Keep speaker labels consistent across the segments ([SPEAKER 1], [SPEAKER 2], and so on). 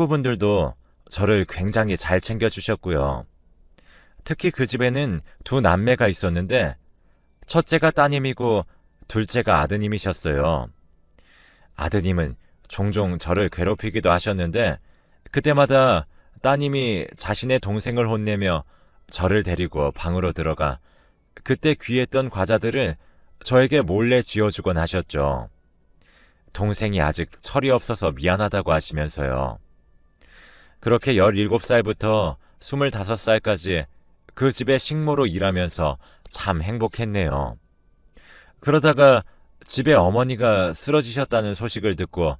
[SPEAKER 1] 식구분들도 저를 굉장히 잘 챙겨주셨고요. 특히 그 집에는 두 남매가 있었는데 첫째가 따님이고 둘째가 아드님이셨어요. 아드님은 종종 저를 괴롭히기도 하셨는데 그때마다 따님이 자신의 동생을 혼내며 저를 데리고 방으로 들어가 그때 귀했던 과자들을 저에게 몰래 쥐어주곤 하셨죠. 동생이 아직 철이 없어서 미안하다고 하시면서요. 그렇게 17살부터 25살까지 그 집에 식모로 일하면서 참 행복했네요. 그러다가 집에 어머니가 쓰러지셨다는 소식을 듣고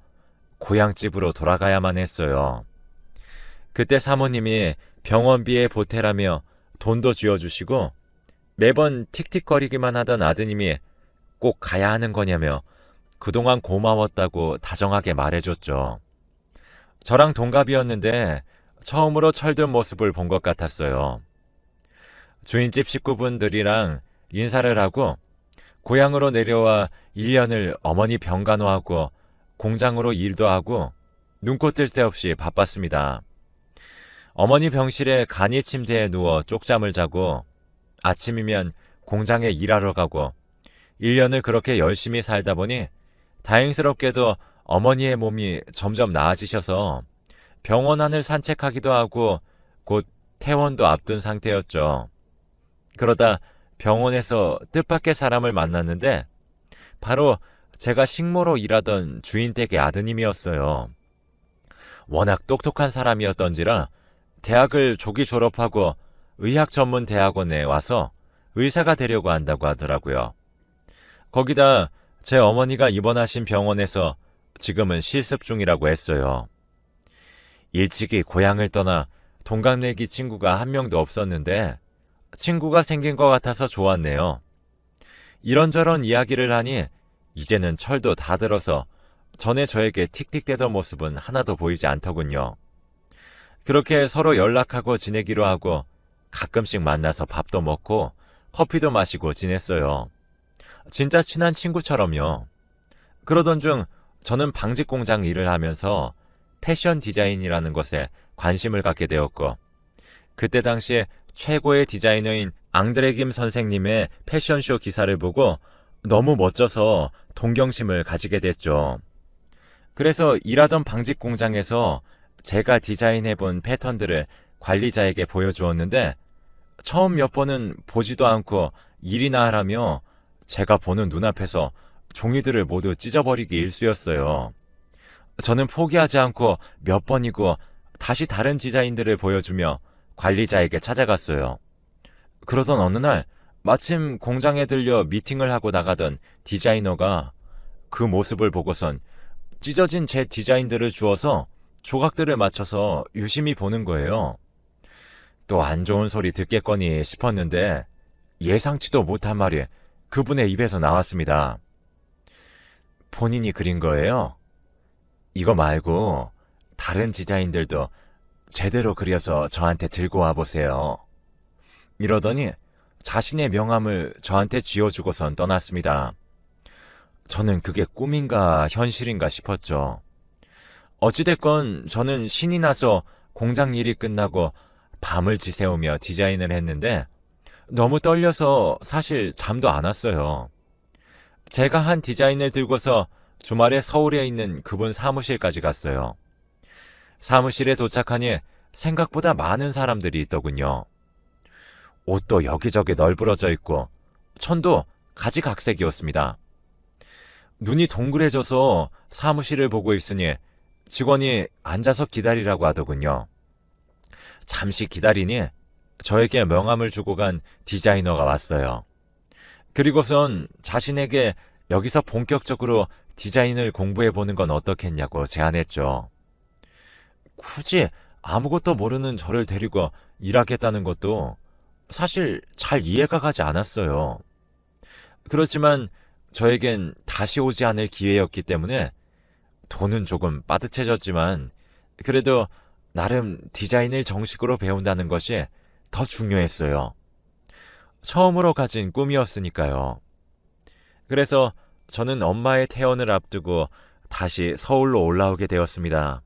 [SPEAKER 1] 고향집으로 돌아가야만 했어요. 그때 사모님이 병원비에 보태라며 돈도 쥐어주시고 매번 틱틱거리기만 하던 아드님이 꼭 가야 하는 거냐며 그동안 고마웠다고 다정하게 말해줬죠. 저랑 동갑이었는데 처음으로 철든 모습을 본 것 같았어요. 주인집 식구분들이랑 인사를 하고 고향으로 내려와 1년을 어머니 병간호하고 공장으로 일도 하고 눈코 뜰 새 없이 바빴습니다. 어머니 병실에 간이 침대에 누워 쪽잠을 자고 아침이면 공장에 일하러 가고 1년을 그렇게 열심히 살다 보니 다행스럽게도 어머니의 몸이 점점 나아지셔서 병원 안을 산책하기도 하고 곧 퇴원도 앞둔 상태였죠. 그러다 병원에서 뜻밖의 사람을 만났는데 바로 제가 식모로 일하던 주인 댁의 아드님이었어요. 워낙 똑똑한 사람이었던지라 대학을 조기 졸업하고 의학 전문 대학원에 와서 의사가 되려고 한다고 하더라고요. 거기다 제 어머니가 입원하신 병원에서 지금은 실습 중이라고 했어요. 일찍이 고향을 떠나 동갑내기 친구가 한 명도 없었는데 친구가 생긴 것 같아서 좋았네요. 이런저런 이야기를 하니 이제는 철도 다 들어서 전에 저에게 틱틱대던 모습은 하나도 보이지 않더군요. 그렇게 서로 연락하고 지내기로 하고 가끔씩 만나서 밥도 먹고 커피도 마시고 지냈어요. 진짜 친한 친구처럼요. 그러던 중 저는 방직 공장 일을 하면서 패션 디자인이라는 것에 관심을 갖게 되었고 그때 당시에 최고의 디자이너인 앙드레 김 선생님의 패션쇼 기사를 보고 너무 멋져서 동경심을 가지게 됐죠. 그래서 일하던 방직 공장에서 제가 디자인해 본 패턴들을 관리자에게 보여주었는데 처음 몇 번은 보지도 않고 일이나 하라며 제가 보는 눈앞에서 종이들을 모두 찢어버리기 일쑤였어요. 저는 포기하지 않고 몇 번이고 다시 다른 디자인들을 보여주며 관리자에게 찾아갔어요. 그러던 어느 날 마침 공장에 들려 미팅을 하고 나가던 디자이너가 그 모습을 보고선 찢어진 제 디자인들을 주어서 조각들을 맞춰서 유심히 보는 거예요. 또 안 좋은 소리 듣겠거니 싶었는데 예상치도 못한 말이 그분의 입에서 나왔습니다. 본인이 그린 거예요? 이거 말고 다른 디자인들도 제대로 그려서 저한테 들고 와 보세요. 이러더니 자신의 명함을 저한테 지어주고선 떠났습니다. 저는 그게 꿈인가 현실인가 싶었죠. 어찌됐건 저는 신이 나서 공장 일이 끝나고 밤을 지새우며 디자인을 했는데 너무 떨려서 사실 잠도 안 왔어요. 제가 한 디자인을 들고서 주말에 서울에 있는 그분 사무실까지 갔어요. 사무실에 도착하니 생각보다 많은 사람들이 있더군요. 옷도 여기저기 널브러져 있고 천도 가지각색이었습니다. 눈이 동그래져서 사무실을 보고 있으니 직원이 앉아서 기다리라고 하더군요. 잠시 기다리니 저에게 명함을 주고 간 디자이너가 왔어요. 그리고선 자신에게 여기서 본격적으로 디자인을 공부해 보는 건 어떻겠냐고 제안했죠. 굳이 아무것도 모르는 저를 데리고 일하겠다는 것도 사실 잘 이해가 가지 않았어요. 그렇지만 저에겐 다시 오지 않을 기회였기 때문에 돈은 조금 빠듯해졌지만 그래도 나름 디자인을 정식으로 배운다는 것이 더 중요했어요. 처음으로 가진 꿈이었으니까요. 그래서 저는 엄마의 퇴원을 앞두고 다시 서울로 올라오게 되었습니다.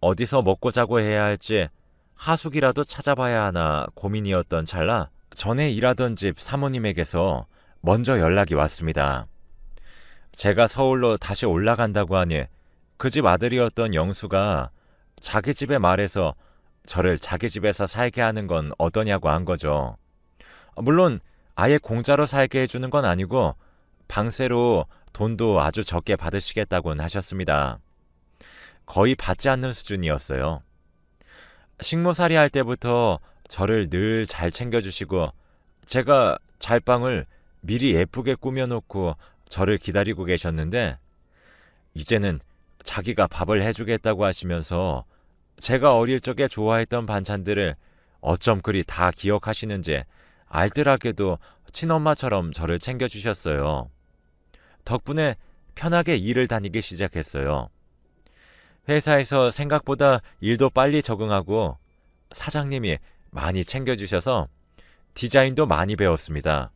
[SPEAKER 1] 어디서 먹고 자고 해야 할지 하숙이라도 찾아봐야 하나 고민이었던 찰나 전에 일하던 집 사모님에게서 먼저 연락이 왔습니다. 제가 서울로 다시 올라간다고 하니 그 집 아들이었던 영수가 자기 집에 말해서 저를 자기 집에서 살게 하는 건 어떠냐고 한 거죠. 물론 아예 공짜로 살게 해주는 건 아니고 방세로 돈도 아주 적게 받으시겠다고는 하셨습니다. 거의 받지 않는 수준이었어요. 식모살이 할 때부터 저를 늘 잘 챙겨주시고 제가 잘방을 미리 예쁘게 꾸며놓고 저를 기다리고 계셨는데 이제는 자기가 밥을 해주겠다고 하시면서 제가 어릴 적에 좋아했던 반찬들을 어쩜 그리 다 기억하시는지 알뜰하게도 친엄마처럼 저를 챙겨주셨어요. 덕분에 편하게 일을 다니기 시작했어요. 회사에서 생각보다 일도 빨리 적응하고 사장님이 많이 챙겨주셔서 디자인도 많이 배웠습니다.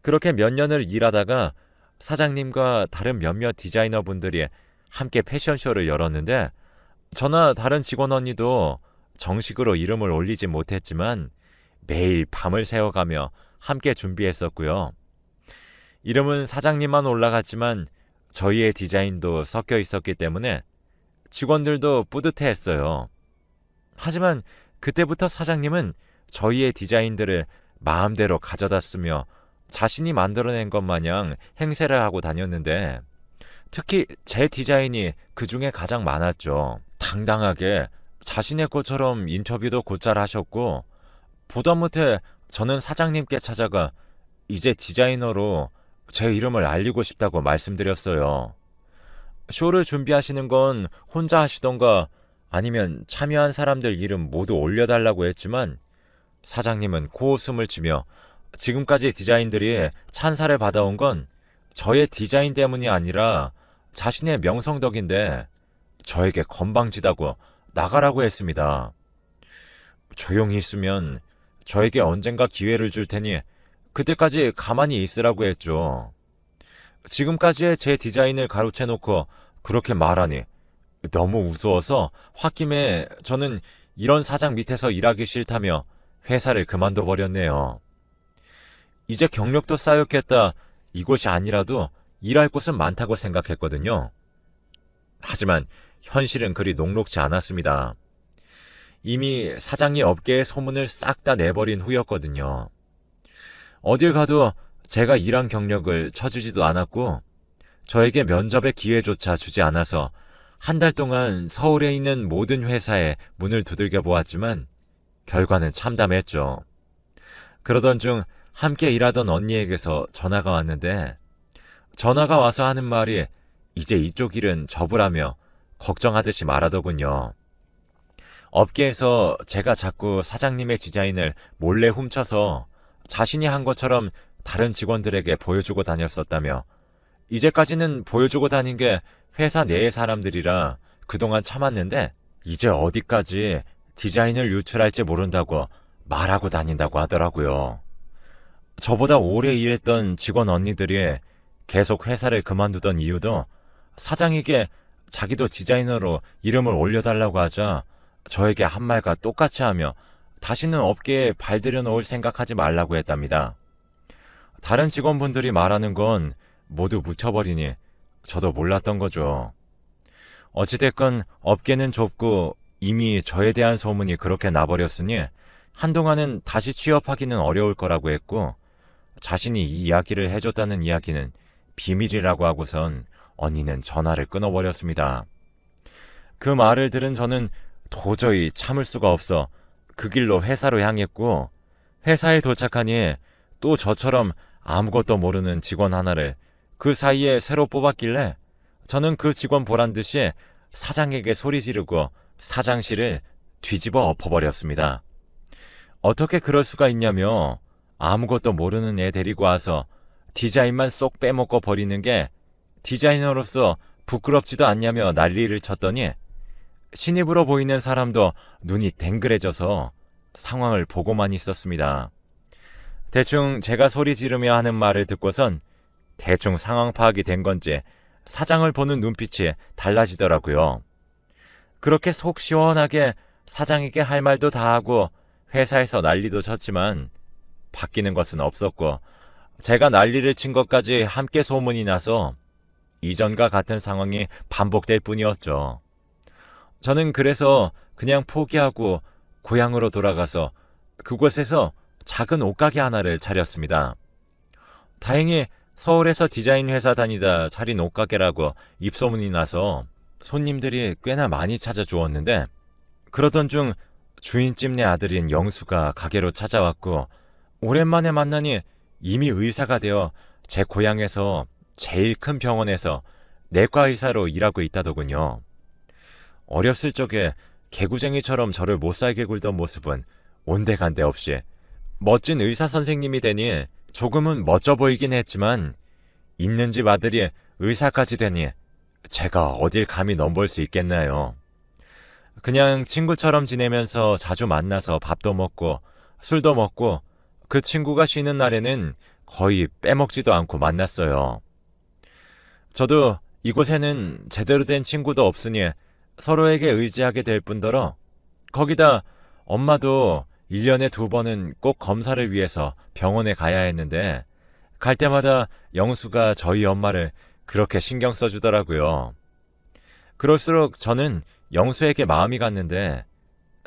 [SPEAKER 1] 그렇게 몇 년을 일하다가 사장님과 다른 몇몇 디자이너 분들이 함께 패션쇼를 열었는데 저나 다른 직원 언니도 정식으로 이름을 올리지 못했지만 매일 밤을 새워가며 함께 준비했었고요. 이름은 사장님만 올라갔지만 저희의 디자인도 섞여 있었기 때문에 직원들도 뿌듯해 했어요. 하지만 그때부터 사장님은 저희의 디자인들을 마음대로 가져다 쓰며 자신이 만들어낸 것 마냥 행세를 하고 다녔는데 특히 제 디자인이 그 중에 가장 많았죠. 당당하게 자신의 것처럼 인터뷰도 곧잘 하셨고 보다 못해 저는 사장님께 찾아가 이제 디자이너로 제 이름을 알리고 싶다고 말씀드렸어요. 쇼를 준비하시는 건 혼자 하시던가 아니면 참여한 사람들 이름 모두 올려달라고 했지만 사장님은 코웃음을 치며 지금까지 디자인들이 찬사를 받아온 건 저의 디자인 때문이 아니라 자신의 명성 덕인데 저에게 건방지다고 나가라고 했습니다. 조용히 있으면 저에게 언젠가 기회를 줄 테니 그때까지 가만히 있으라고 했죠. 지금까지의 제 디자인을 가로채 놓고 그렇게 말하니 너무 우스워서 홧김에 저는 이런 사장 밑에서 일하기 싫다며 회사를 그만둬 버렸네요. 이제 경력도 쌓였겠다. 이곳이 아니라도 일할 곳은 많다고 생각했거든요. 하지만 현실은 그리 녹록지 않았습니다. 이미 사장이 업계의 소문을 싹 다 내버린 후였거든요. 어딜 가도 제가 일한 경력을 쳐주지도 않았고, 저에게 면접의 기회조차 주지 않아서 한 달 동안 서울에 있는 모든 회사에 문을 두들겨 보았지만, 결과는 참담했죠. 그러던 중 함께 일하던 언니에게서 전화가 왔는데, 전화가 와서 하는 말이 이제 이쪽 일은 접으라며 걱정하듯이 말하더군요. 업계에서 제가 자꾸 사장님의 디자인을 몰래 훔쳐서 자신이 한 것처럼 다른 직원들에게 보여주고 다녔었다며 이제까지는 보여주고 다닌 게 회사 내의 사람들이라 그동안 참았는데 이제 어디까지 디자인을 유출할지 모른다고 말하고 다닌다고 하더라고요. 저보다 오래 일했던 직원 언니들이 계속 회사를 그만두던 이유도 사장에게 자기도 디자이너로 이름을 올려달라고 하자 저에게 한 말과 똑같이 하며 다시는 업계에 발 들여 놓을 생각하지 말라고 했답니다. 다른 직원분들이 말하는 건 모두 묻혀버리니 저도 몰랐던 거죠. 어찌됐건 업계는 좁고 이미 저에 대한 소문이 그렇게 나버렸으니 한동안은 다시 취업하기는 어려울 거라고 했고 자신이 이 이야기를 해줬다는 이야기는 비밀이라고 하고선 언니는 전화를 끊어버렸습니다. 그 말을 들은 저는 도저히 참을 수가 없어 그 길로 회사로 향했고 회사에 도착하니 또 저처럼 아무것도 모르는 직원 하나를 그 사이에 새로 뽑았길래 저는 그 직원 보란 듯이 사장에게 소리 지르고 사장실을 뒤집어 엎어버렸습니다. 어떻게 그럴 수가 있냐며 아무것도 모르는 애 데리고 와서 디자인만 쏙 빼먹고 버리는 게 디자이너로서 부끄럽지도 않냐며 난리를 쳤더니 신입으로 보이는 사람도 눈이 댕그레져서 상황을 보고만 있었습니다. 대충 제가 소리 지르며 하는 말을 듣고선 대충 상황 파악이 된 건지 사장을 보는 눈빛이 달라지더라고요. 그렇게 속 시원하게 사장에게 할 말도 다 하고 회사에서 난리도 쳤지만 바뀌는 것은 없었고 제가 난리를 친 것까지 함께 소문이 나서 이전과 같은 상황이 반복될 뿐이었죠. 저는 그래서 그냥 포기하고 고향으로 돌아가서 그곳에서 작은 옷가게 하나를 차렸습니다. 다행히 서울에서 디자인 회사 다니다 차린 옷가게라고 입소문이 나서 손님들이 꽤나 많이 찾아주었는데 그러던 중 주인집 내 아들인 영수가 가게로 찾아왔고 오랜만에 만나니 이미 의사가 되어 제 고향에서 제일 큰 병원에서 내과 의사로 일하고 있다더군요. 어렸을 적에 개구쟁이처럼 저를 못살게 굴던 모습은 온데간데 없이 멋진 의사 선생님이 되니 조금은 멋져 보이긴 했지만 있는 집 아들이 의사까지 되니 제가 어딜 감히 넘볼 수 있겠나요. 그냥 친구처럼 지내면서 자주 만나서 밥도 먹고 술도 먹고 그 친구가 쉬는 날에는 거의 빼먹지도 않고 만났어요. 저도 이곳에는 제대로 된 친구도 없으니 서로에게 의지하게 될 뿐더러 거기다 엄마도 1년에 두 번은 꼭 검사를 위해서 병원에 가야 했는데 갈 때마다 영수가 저희 엄마를 그렇게 신경 써주더라고요. 그럴수록 저는 영수에게 마음이 갔는데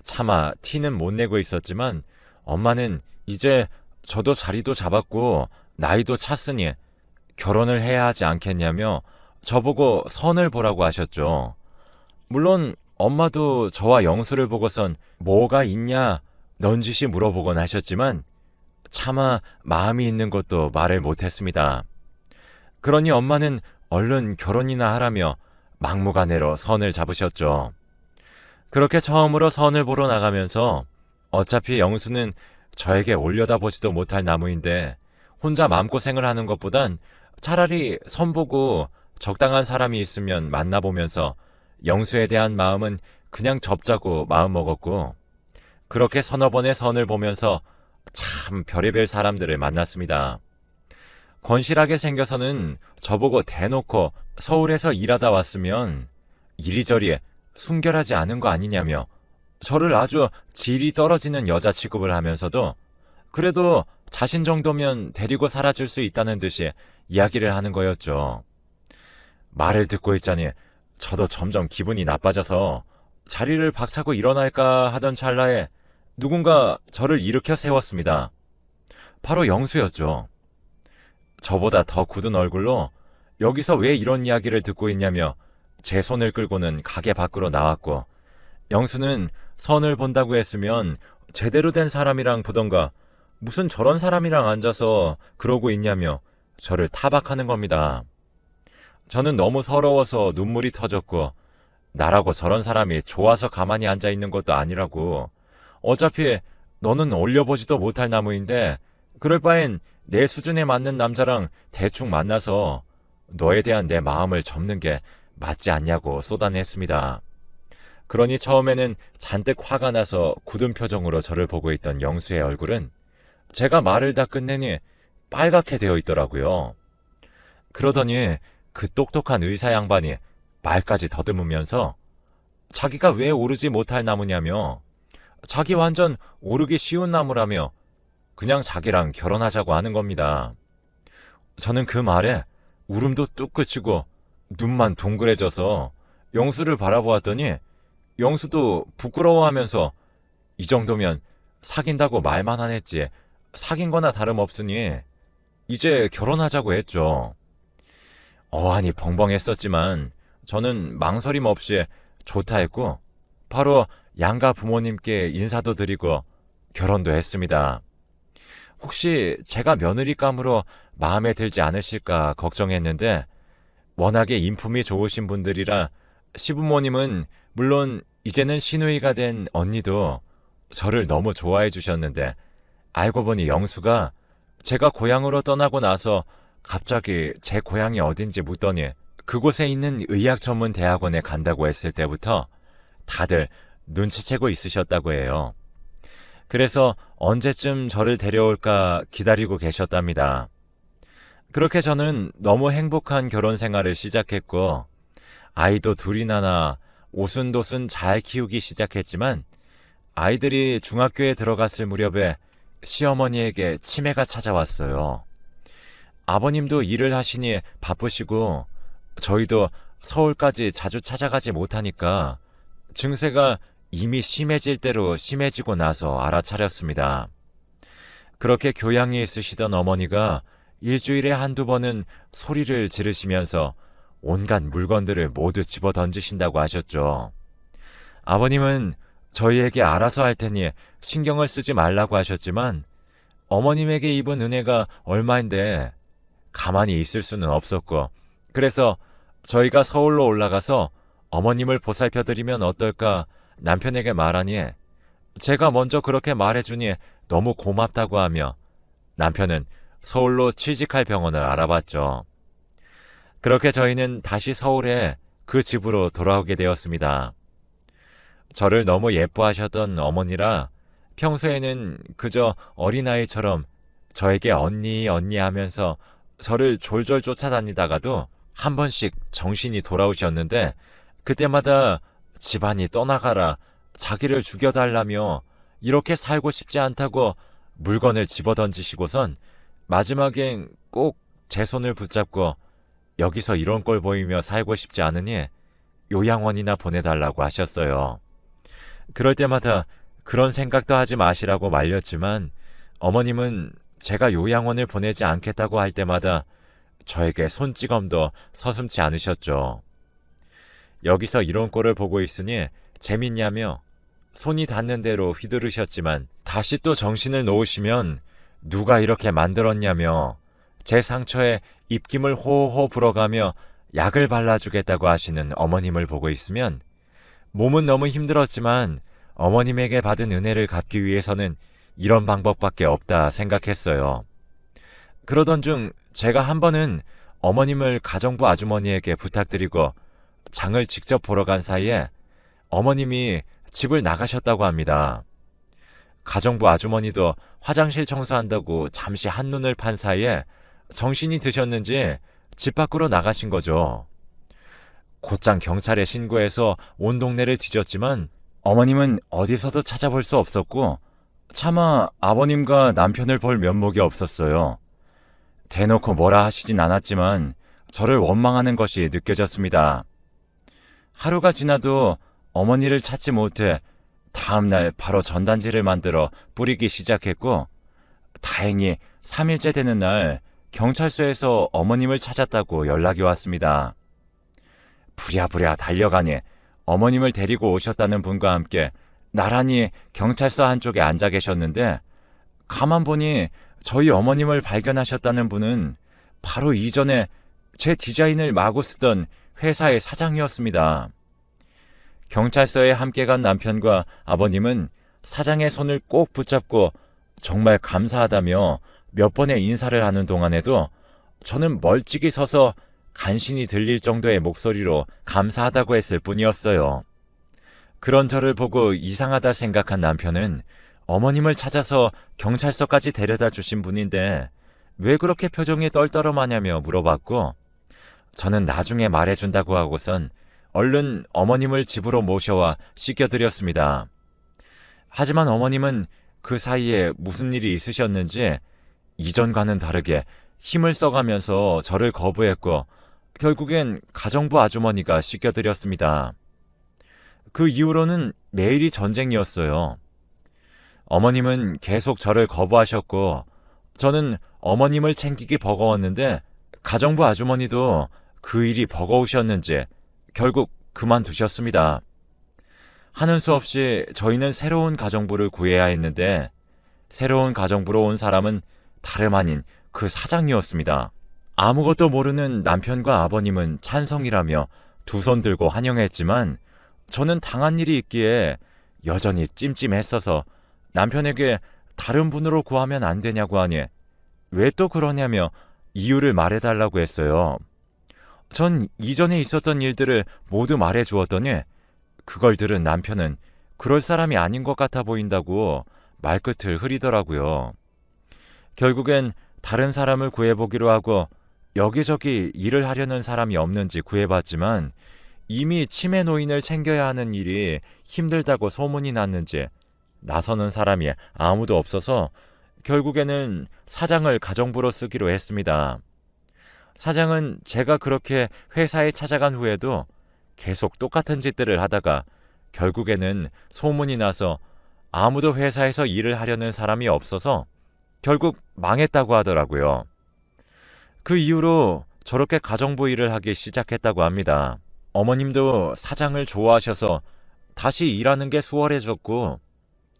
[SPEAKER 1] 차마 티는 못 내고 있었지만 엄마는 이제 저도 자리도 잡았고 나이도 찼으니 결혼을 해야 하지 않겠냐며 저보고 선을 보라고 하셨죠. 물론 엄마도 저와 영수를 보고선 뭐가 있냐 넌지시 물어보곤 하셨지만 차마 마음이 있는 것도 말을 못했습니다. 그러니 엄마는 얼른 결혼이나 하라며 막무가내로 선을 잡으셨죠. 그렇게 처음으로 선을 보러 나가면서 어차피 영수는 저에게 올려다보지도 못할 나무인데 혼자 마음고생을 하는 것보단 차라리 선 보고 적당한 사람이 있으면 만나보면서 영수에 대한 마음은 그냥 접자고 마음먹었고 그렇게 서너 번의 선을 보면서 참 별의별 사람들을 만났습니다. 건실하게 생겨서는 저보고 대놓고 서울에서 일하다 왔으면 이리저리 순결하지 않은 거 아니냐며 저를 아주 질이 떨어지는 여자 취급을 하면서도 그래도 자신 정도면 데리고 살아줄 수 있다는 듯이 이야기를 하는 거였죠. 말을 듣고 있자니 저도 점점 기분이 나빠져서 자리를 박차고 일어날까 하던 찰나에 누군가 저를 일으켜 세웠습니다. 바로 영수였죠. 저보다 더 굳은 얼굴로 여기서 왜 이런 이야기를 듣고 있냐며 제 손을 끌고는 가게 밖으로 나왔고 영수는 선을 본다고 했으면 제대로 된 사람이랑 보던가 무슨 저런 사람이랑 앉아서 그러고 있냐며 저를 타박하는 겁니다. 저는 너무 서러워서 눈물이 터졌고 나라고 저런 사람이 좋아서 가만히 앉아 있는 것도 아니라고 어차피 너는 올려보지도 못할 나무인데 그럴 바엔 내 수준에 맞는 남자랑 대충 만나서 너에 대한 내 마음을 접는 게 맞지 않냐고 쏟아냈습니다. 그러니 처음에는 잔뜩 화가 나서 굳은 표정으로 저를 보고 있던 영수의 얼굴은 제가 말을 다 끝내니 빨갛게 되어 있더라고요. 그러더니 그 똑똑한 의사 양반이 말까지 더듬으면서 자기가 왜 오르지 못할 나무냐며 자기 완전 오르기 쉬운 나무라며 그냥 자기랑 결혼하자고 하는 겁니다. 저는 그 말에 울음도 뚝 그치고 눈만 동그래져서 영수를 바라보았더니 영수도 부끄러워하면서 이 정도면 사귄다고 말만 안 했지 사귄 거나 다름없으니 이제 결혼하자고 했죠. 어안이 벙벙했었지만 저는 망설임 없이 좋다 했고 바로 양가 부모님께 인사도 드리고 결혼도 했습니다. 혹시 제가 며느리감으로 마음에 들지 않으실까 걱정했는데 워낙에 인품이 좋으신 분들이라 시부모님은 물론 이제는 시누이가 된 언니도 저를 너무 좋아해 주셨는데 알고 보니 영수가 제가 고향으로 떠나고 나서 갑자기 제 고향이 어딘지 묻더니 그곳에 있는 의학 전문 대학원에 간다고 했을 때부터 다들 눈치채고 있으셨다고 해요. 그래서 언제쯤 저를 데려올까 기다리고 계셨답니다. 그렇게 저는 너무 행복한 결혼 생활을 시작했고, 아이도 둘이나 나 오순도순 잘 키우기 시작했지만 아이들이 중학교에 들어갔을 무렵에 시어머니에게 치매가 찾아왔어요. 아버님도 일을 하시니 바쁘시고 저희도 서울까지 자주 찾아가지 못하니까 증세가 이미 심해질 대로 심해지고 나서 알아차렸습니다. 그렇게 교양이 있으시던 어머니가 일주일에 한두 번은 소리를 지르시면서 온갖 물건들을 모두 집어 던지신다고 하셨죠. 아버님은 저희에게 알아서 할 테니 신경을 쓰지 말라고 하셨지만 어머님에게 입은 은혜가 얼마인데 가만히 있을 수는 없었고 그래서 저희가 서울로 올라가서 어머님을 보살펴 드리면 어떨까 남편에게 말하니 제가 먼저 그렇게 말해주니 너무 고맙다고 하며 남편은 서울로 취직할 병원을 알아봤죠. 그렇게 저희는 다시 서울에 그 집으로 돌아오게 되었습니다. 저를 너무 예뻐하셨던 어머니라 평소에는 그저 어린아이처럼 저에게 언니, 언니 하면서 저를 졸졸 쫓아다니다가도 한 번씩 정신이 돌아오셨는데 그때마다 집안이 떠나가라, 자기를 죽여달라며 이렇게 살고 싶지 않다고 물건을 집어 던지시고선 마지막엔 꼭 제 손을 붙잡고 여기서 이런 꼴 보이며 살고 싶지 않으니 요양원이나 보내달라고 하셨어요. 그럴 때마다 그런 생각도 하지 마시라고 말렸지만 어머님은 제가 요양원을 보내지 않겠다고 할 때마다 저에게 손찌검도 서슴지 않으셨죠. 여기서 이런 꼴을 보고 있으니 재밌냐며 손이 닿는 대로 휘두르셨지만 다시 또 정신을 놓으시면 누가 이렇게 만들었냐며 제 상처에 입김을 호호 불어가며 약을 발라주겠다고 하시는 어머님을 보고 있으면 몸은 너무 힘들었지만 어머님에게 받은 은혜를 갚기 위해서는 이런 방법밖에 없다 생각했어요. 그러던 중 제가 한 번은 어머님을 가정부 아주머니에게 부탁드리고 장을 직접 보러 간 사이에 어머님이 집을 나가셨다고 합니다. 가정부 아주머니도 화장실 청소한다고 잠시 한눈을 판 사이에 정신이 드셨는지 집 밖으로 나가신 거죠. 곧장 경찰에 신고해서 온 동네를 뒤졌지만 어머님은 어디서도 찾아볼 수 없었고 차마 아버님과 남편을 볼 면목이 없었어요. 대놓고 뭐라 하시진 않았지만 저를 원망하는 것이 느껴졌습니다. 하루가 지나도 어머니를 찾지 못해 다음날 바로 전단지를 만들어 뿌리기 시작했고 다행히 3일째 되는 날 경찰서에서 어머님을 찾았다고 연락이 왔습니다. 부랴부랴 달려가니 어머님을 데리고 오셨다는 분과 함께 나란히 경찰서 한쪽에 앉아 계셨는데 가만 보니 저희 어머님을 발견하셨다는 분은 바로 이전에 제 디자인을 마구 쓰던 회사의 사장이었습니다. 경찰서에 함께 간 남편과 아버님은 사장의 손을 꼭 붙잡고 정말 감사하다며 몇 번의 인사를 하는 동안에도 저는 멀찍이 서서 간신히 들릴 정도의 목소리로 감사하다고 했을 뿐이었어요. 그런 저를 보고 이상하다 생각한 남편은 어머님을 찾아서 경찰서까지 데려다 주신 분인데 왜 그렇게 표정이 떨떠름하냐며 물어봤고 저는 나중에 말해준다고 하고선 얼른 어머님을 집으로 모셔와 씻겨드렸습니다. 하지만 어머님은 그 사이에 무슨 일이 있으셨는지 이전과는 다르게 힘을 써가면서 저를 거부했고 결국엔 가정부 아주머니가 씻겨드렸습니다. 그 이후로는 매일이 전쟁이었어요. 어머님은 계속 저를 거부하셨고 저는 어머님을 챙기기 버거웠는데 가정부 아주머니도 그 일이 버거우셨는지 결국 그만두셨습니다. 하는 수 없이 저희는 새로운 가정부를 구해야 했는데 새로운 가정부로 온 사람은 다름 아닌 그 사장이었습니다. 아무것도 모르는 남편과 아버님은 찬성이라며 두 손 들고 환영했지만 저는 당한 일이 있기에 여전히 찜찜했어서 남편에게 다른 분으로 구하면 안 되냐고 하니 왜 또 그러냐며 이유를 말해달라고 했어요. 전 이전에 있었던 일들을 모두 말해 주었더니 그걸 들은 남편은 그럴 사람이 아닌 것 같아 보인다고 말끝을 흐리더라고요. 결국엔 다른 사람을 구해보기로 하고 여기저기 일을 하려는 사람이 없는지 구해봤지만 이미 치매 노인을 챙겨야 하는 일이 힘들다고 소문이 났는지 나서는 사람이 아무도 없어서 결국에는 사장을 가정부로 쓰기로 했습니다. 사장은 제가 그렇게 회사에 찾아간 후에도 계속 똑같은 짓들을 하다가 결국에는 소문이 나서 아무도 회사에서 일을 하려는 사람이 없어서 결국 망했다고 하더라고요. 그 이후로 저렇게 가정부 일을 하기 시작했다고 합니다. 어머님도 사장을 좋아하셔서 다시 일하는 게 수월해졌고,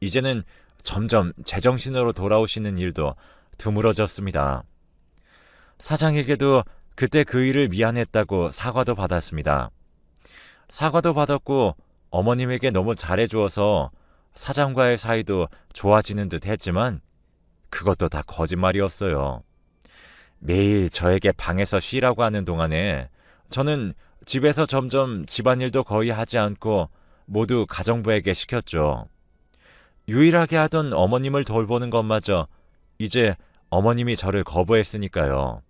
[SPEAKER 1] 이제는 점점 제정신으로 돌아오시는 일도 드물어졌습니다. 사장에게도 그때 그 일을 미안했다고 사과도 받았습니다. 사과도 받았고, 어머님에게 너무 잘해주어서 사장과의 사이도 좋아지는 듯 했지만, 그것도 다 거짓말이었어요. 매일 저에게 방에서 쉬라고 하는 동안에 저는 집에서 점점 집안일도 거의 하지 않고 모두 가정부에게 시켰죠. 유일하게 하던 어머님을 돌보는 것마저 이제 어머님이 저를 거부했으니까요.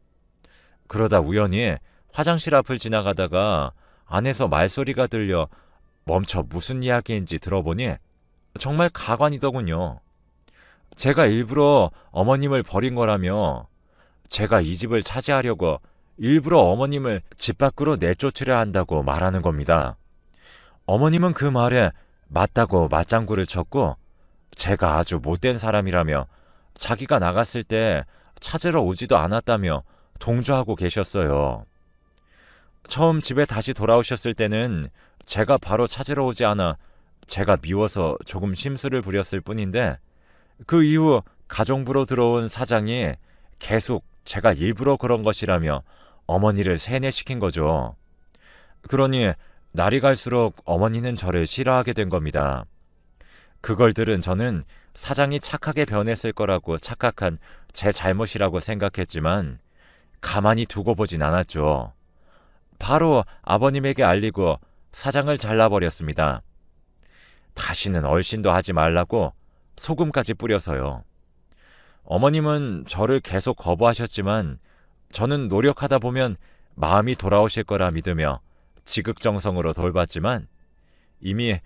[SPEAKER 1] 그러다 우연히 화장실 앞을 지나가다가 안에서 말소리가 들려 멈춰 무슨 이야기인지 들어보니 정말 가관이더군요. 제가 일부러 어머님을 버린 거라며 제가 이 집을 차지하려고 일부러 어머님을 집 밖으로 내쫓으려 한다고 말하는 겁니다. 어머님은 그 말에 맞다고 맞장구를 쳤고 제가 아주 못된 사람이라며 자기가 나갔을 때 찾으러 오지도 않았다며 동조하고 계셨어요. 처음 집에 다시 돌아오셨을 때는 제가 바로 찾으러 오지 않아 제가 미워서 조금 심술을 부렸을 뿐인데 그 이후 가정부로 들어온 사장이 계속 제가 일부러 그런 것이라며 어머니를 세뇌시킨 거죠. 그러니 날이 갈수록 어머니는 저를 싫어하게 된 겁니다. 그걸 들은 저는 사장이 착하게 변했을 거라고 착각한 제 잘못이라고 생각했지만 가만히 두고 보진 않았죠. 바로 아버님에게 알리고 사장을 잘라버렸습니다. 다시는 얼씬도 하지 말라고 소금까지 뿌려서요. 어머님은 저를 계속 거부하셨지만 저는 노력하다 보면 마음이 돌아오실 거라 믿으며 지극정성으로 돌봤지만 이미